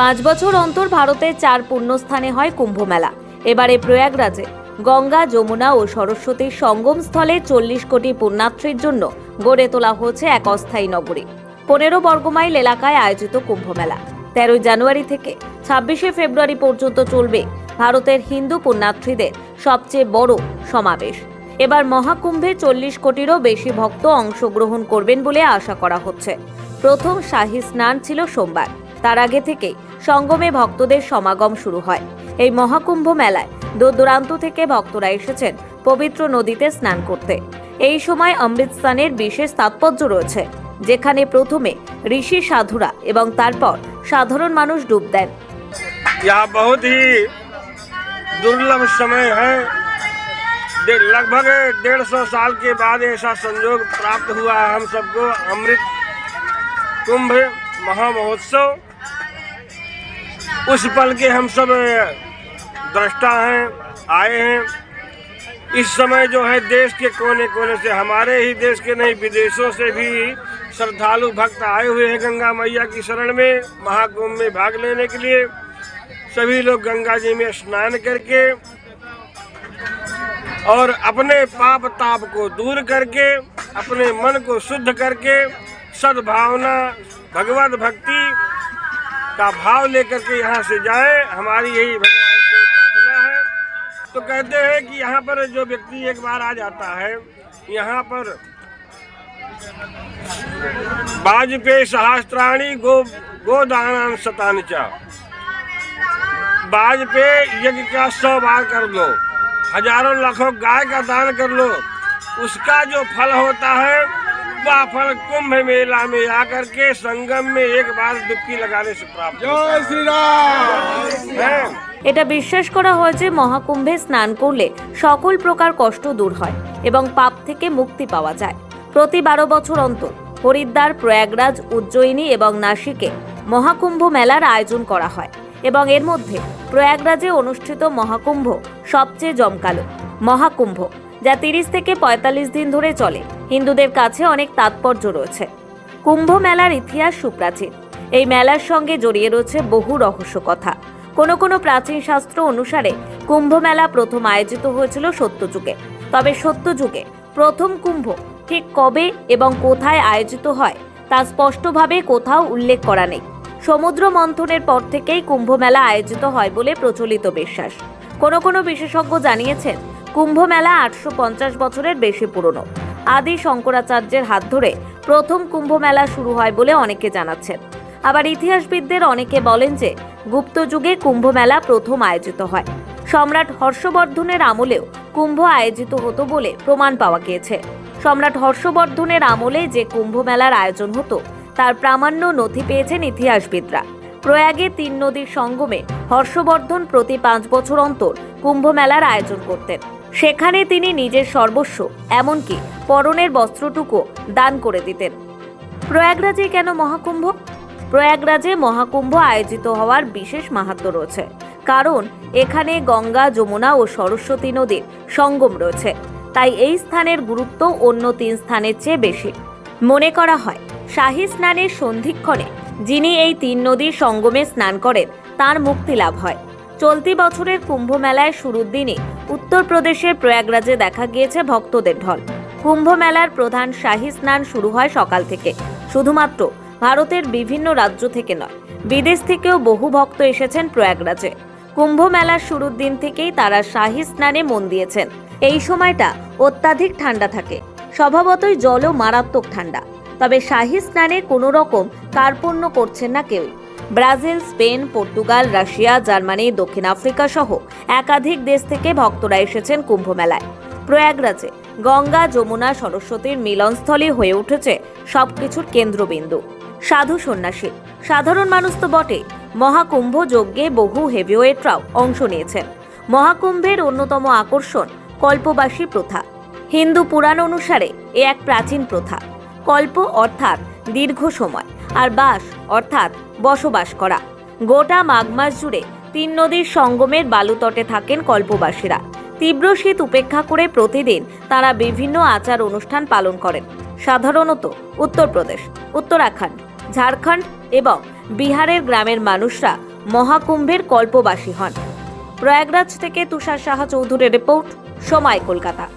পাঁচ বছর অন্তর ভারতের চার পুণ্যস্থানে হয় কুম্ভ মেলা এবারে প্রয়াগরাজে গঙ্গা, যমুনা ও সরস্বতীর সঙ্গম স্থলে চল্লিশ কোটি পুণ্যার্থীর জন্য গড়ে তোলা হচ্ছে এক অস্থায়ী নগরী। পনেরো বর্গমাইল এলাকায় আয়োজিত কুম্ভ মেলা তেরোই জানুয়ারি থেকে ছাব্বিশে ফেব্রুয়ারি পর্যন্ত চলবে ভারতের হিন্দু পুণ্যার্থীদের সবচেয়ে বড় সমাবেশ। এবার মহাকুম্ভে চল্লিশ কোটিরও বেশি ভক্ত অংশগ্রহণ করবেন বলে আশা করা হচ্ছে। প্রথম শাহী স্নান ছিল সোমবার। তার আগে থেকেই সঙ্গমে ভক্তদের সমাগম শুরু হয় এই মহাকুম্ভ মেলায় দূর দূরান্ত থেকে ভক্তরা এসেছেন পবিত্র নদীতে স্নান করতে এই সময় অমৃতস্থানের বিশেষ তাৎপর্য রয়েছে যেখানে প্রথমে ঋষি সাধুরা এবং তারপর সাধারণ মানুষ ডুব দেন यह बहुत ही दुर्लभ समय है डे- लगभग डेढ़ सौ साल के बाद ऐसा संयोग प्राप्त हुआ है हम सबको अमृत कुंभ महामहोत्सव उस पल के हम सब दृष्टा हैं, आए हैं। इस समय जो है देश के कोने कोने से, हमारे ही देश के नहीं, विदेशों से भी श्रद्धालु भक्त आए हुए हैं गंगा मैया की शरण में, महाकुंभ में भाग लेने के लिए। सभी लोग गंगा जी में स्नान करके और अपने पाप ताप को दूर करके, अपने मन को शुद्ध करके, सद्भावना भगवत भक्ति का भाव लेकर के यहाँ से जाए, हमारी यही भगवान से प्रार्थना है। तो कहते हैं कि यहाँ पर जो व्यक्ति एक बार आ जाता है, यहाँ पर वाजपेयी सहस्त्राणी गो, गोदान शतान चा। बाज पे यज्ञ का सौ बार कर लो, हज़ारों लाखों गाय का दान कर लो, उसका जो फल होता है फल कुंभ मेला में आकर के संगम में एक बार डुबकी लगाने से प्राप्त होता है। श्री राम है এটা বিশ্বাস করা হয় যে মহাকুম্ভে স্নান করলে সকল প্রকার কষ্ট দূর হয় এবং পাপ থেকে মুক্তি পাওয়া যায় প্রতি বারো বছর অন্তর হরিদ্বার প্রয়াগরাজ উজ্জয়িনী এবং নাসিকে মহাকুম্ভ মেলার আয়োজন করা হয় এবং এর মধ্যে প্রয়াগরাজে অনুষ্ঠিত মহাকুম্ভ সবচেয়ে জমকালো মহাকুম্ভ যা তিরিশ থেকে পঁয়তাল্লিশ দিন ধরে চলে হিন্দুদের কাছে অনেক তাৎপর্য রয়েছে। কুম্ভ মেলার ইতিহাস সুপ্রাচীন। এই মেলার সঙ্গে জড়িয়ে রয়েছে বহু রহস্য কথা। কোনো কোনো প্রাচীন শাস্ত্র অনুসারে কুম্ভ মেলা প্রথম আয়োজিত হয়েছিল সত্যযুগে। তবে সত্যযুগে প্রথম কুম্ভ ঠিক কবে এবং কোথায় আয়োজিত হয় তা স্পষ্টভাবে কোথাও উল্লেখ করা নেই। সমুদ্র মন্থনের পর থেকেই কুম্ভ মেলা আয়োজিত হয় বলে প্রচলিত বিশ্বাস। কোনো কোনো বিশেষজ্ঞ জানিয়েছেন, কুম্ভ মেলা আটশো পঞ্চাশ বছরের বেশি পুরনো। আদি শঙ্করাচার্যের হাত ধরে প্রথম কুম্ভ মেলা শুরু হয় বলে অনেকে জানাচ্ছেন। আবার ইতিহাসবিদদের অনেকে বলেন যে, গুপ্ত যুগে কুম্ভ মেলা প্রথম আয়োজিত হয়। সম্রাট হর্ষবর্ধনের আমলেও কুম্ভ আয়োজিত হতো বলে প্রমাণ পাওয়া গিয়েছে। সম্রাট হর্ষবর্ধনের আমলে যে কুম্ভ মেলার আয়োজন হতো, তার প্রামাণ্য নথি পেয়েছেন ইতিহাসবিদরা। প্রয়াগে তিন নদীর সঙ্গমে হর্ষবর্ধন প্রতি পাঁচ বছর অন্তর কুম্ভ মেলার আয়োজন করতেন। সেখানে তিনি নিজের সর্বস্ব, এমনকি পরনের বস্ত্রটুকু দান করে দিতেন। প্রয়াগরাজে কেন মহাকুম্ভ? প্রয়াগরাজে মহাকুম্ভ আয়োজিত হওয়ার বিশেষ মাহাত্ম্য রয়েছে, কারণ এখানে গঙ্গা, যমুনা ও সরস্বতী নদীর সঙ্গম রয়েছে, তাই এই স্থানের গুরুত্ব অন্য তিন স্থানের চেয়ে বেশি। মনে করা হয়, শাহী স্নানের সন্ধিক্ষণে যিনি এই তিন নদীর সঙ্গমে স্নান করেন, তার মুক্তি লাভ হয়। চলতি বছরের কুম্ভ মেলায় শুরুর দিনে উত্তরপ্রদেশের প্রয়াগরাজে দেখা গিয়েছে ভক্তদের ঢল। কুম্ভ মেলার প্রধান শাহী স্নান শুরু হয় সকাল থেকে। শুধুমাত্র ভারতের বিভিন্ন রাজ্য থেকে নয়, বিদেশ থেকেও বহু ভক্ত এসেছেন প্রয়াগরাজে। কুম্ভ মেলার শুরুর দিন থেকেই তারা শাহী স্নানে মন দিয়েছেন। এই সময়টা অত্যাধিক ঠান্ডা থাকে। স্বভাবতই জলও মারাত্মক ঠান্ডা। তবে শাহী স্নানে কোনো রকম কার্পণ্য করছেন না কেউই। Brazil, Spain, Portugal, Russia, Germany, দক্ষিণ আফ্রিকা সহ একাধিক দেশ থেকে ভক্তরা এসেছেন কুম্ভ মেলায় প্রয়াগরাজে গঙ্গা, যমুনা, সরস্বতীর মিলনস্থলই হয়ে উঠেছে সবকিছুর কেন্দ্রবিন্দু। সাধু সন্ন্যাসী, সাধারণ মানুষ তো বটে মহাকুম্ভ যজ্ঞে বহু হেভিওয়েটরাও অংশ নিয়েছেন। মহাকুম্ভের অন্যতম আকর্ষণ কল্পবাসী প্রথা। হিন্দু পুরাণ অনুসারে এ এক প্রাচীন প্রথা। কল্প অর্থাৎ দীর্ঘ সময়, আর বাস অর্থাৎ বসবাস করা। গোটা মাঘ মাস জুড়ে তিন নদীর সঙ্গমের বালুতটে থাকেন কল্পবাসীরা। তীব্র শীত উপেক্ষা করে প্রতিদিন তারা বিভিন্ন আচার অনুষ্ঠান পালন করেন। সাধারণত উত্তরপ্রদেশ, উত্তরাখণ্ড, ঝাড়খণ্ড এবং বিহারের গ্রামের মানুষরা মহাকুম্ভের কল্পবাসী হন। প্রয়াগরাজ থেকে তুষার সাহা চৌধুরীর রিপোর্ট, সময় কলকাতা।